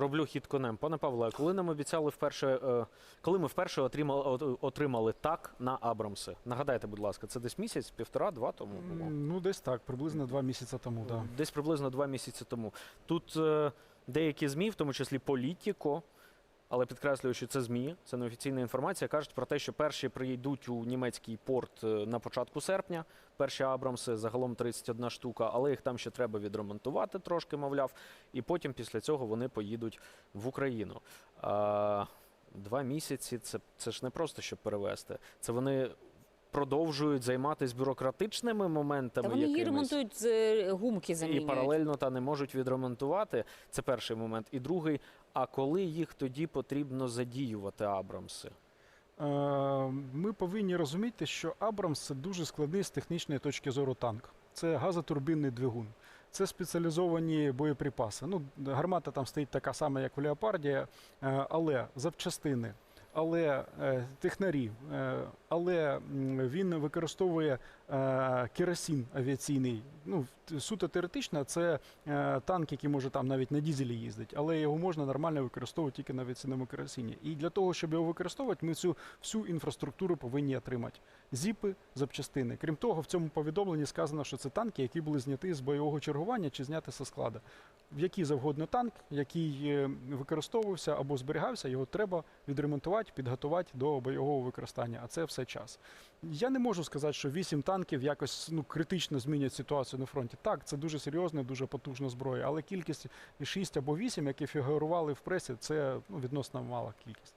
роблю хід конем. Пане Павле, коли нам обіцяли вперше, е, коли ми вперше отримали, от- отримали так на Абрамси? Нагадайте, будь ласка, це десь місяць, півтора, два тому було? Ну, десь так, приблизно два місяці тому. Да. Десь приблизно два місяці тому. Тут е, деякі ЗМІ, в тому числі Політіко, але підкреслюю, що це ЗМІ, це неофіційна інформація, кажуть про те, що перші приїдуть у німецький порт е, на початку серпня. Перші Абрамси, загалом 31 штука, але їх там ще треба відремонтувати трошки, мовляв. І потім після цього вони поїдуть в Україну. Два місяці це, це ж не просто щоб перевезти. Це вони продовжують займатися бюрократичними моментами. Та вони її якимись ремонтують з е, гумки і паралельно та не можуть відремонтувати. Це перший момент. І другий, а коли їх тоді потрібно задіювати Абрамси? Е, Ми повинні розуміти, що Абрамс це дуже складний з технічної точки зору танк. Це газотурбінний двигун. Це спеціалізовані боєприпаси. Ну, гармата там стоїть така сама, як в Леопарді, е, але запчастини, але е, технарі, е, але він використовує е, керосин авіаційний. Ну, суто теоретично, це танк, який може там навіть на дізелі їздить, але його можна нормально використовувати тільки на авіаційному керосині. І для того, щоб його використовувати, ми цю всю інфраструктуру повинні отримати. Зіпи, запчастини. Крім того, в цьому повідомленні сказано, що це танки, які були зняті з бойового чергування чи зняті зі складу. В який завгодно танк, який використовувався або зберігався, його треба відремонтувати, підготувати до бойового використання. А це все час. Я не можу сказати, що вісім танків якось ну, критично змінять ситуацію на фронті. Так, це дуже серйозна, дуже потужна зброя, але кількість 6 або 8, які фігурували в пресі, це ну, відносно мала кількість.